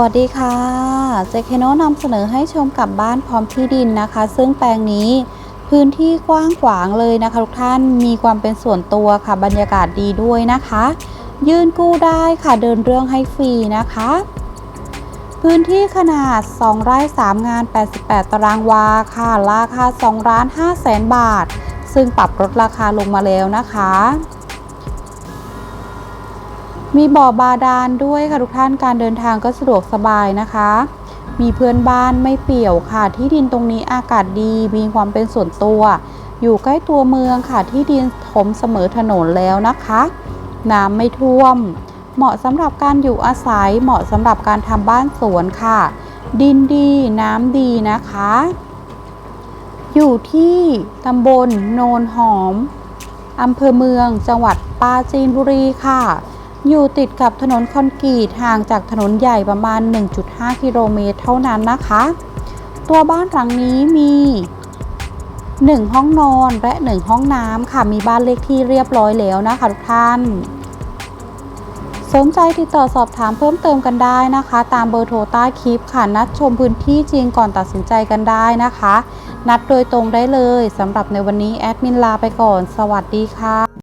วัสดีค่ะเจเคโนนำเสนอให้ชมกับบ้านพร้อมที่ดินนะคะ ซึ่งแปลงนี้พื้นที่กว้างขวางเลยนะคะ ทุกท่านมีความเป็นส่วนตัวค่ะบรรยากาศดีด้วยนะคะ ยื่นกู้ได้ค่ะเดินเรื่องให้ฟรีนะคะ พื้นที่ขนาด 2 ไร่ 3 งาน 88 ตารางวาค่ะ ราคา2ล้าน5แสนบาท ซึ่งปรับลดราคาลงมาแล้วนะคะ มีบ่อบาดาลด้วยค่ะทุกท่านการเดินทางก็สะดวกสบายนะคะ มีเพื่อนบ้านไม่เปี่ยวค่ะ ที่ดินตรงนี้อากาศดี มีความเป็นส่วนตัว อยู่ใกล้ตัวเมืองค่ะ ที่ดินถมเสมอถนนแล้วนะคะ น้ำไม่ท่วม เหมาะสำหรับการอยู่อาศัย เหมาะสำหรับการทำบ้านสวนค่ะ ดินดี น้ำดีนะคะ อยู่ที่ตำบลโนนหอมอำเภอเมืองจังหวัดปราจีนบุรีค่ะ อยู่ติดกับถนนคอนกรีตห่างจากถนนใหญ่ประมาณ 1.5 กิโลเมตรเท่านั้นนะคะ ตัวบ้านหลังนี้มี 1 ห้องนอนและ 1 ห้องน้ำค่ะ มีบ้านเลขที่เรียบร้อยแล้วนะคะทุกท่าน สนใจติดต่อสอบถามเพิ่มเติมกันได้นะคะ ตามเบอร์โทรใต้คลิปค่ะ นัดชมพื้นที่จริงก่อนตัดสินใจกันได้นะคะ นัดโดยตรงได้เลยสำหรับในวันนี้แอดมินลาไปก่อน สวัสดีค่ะ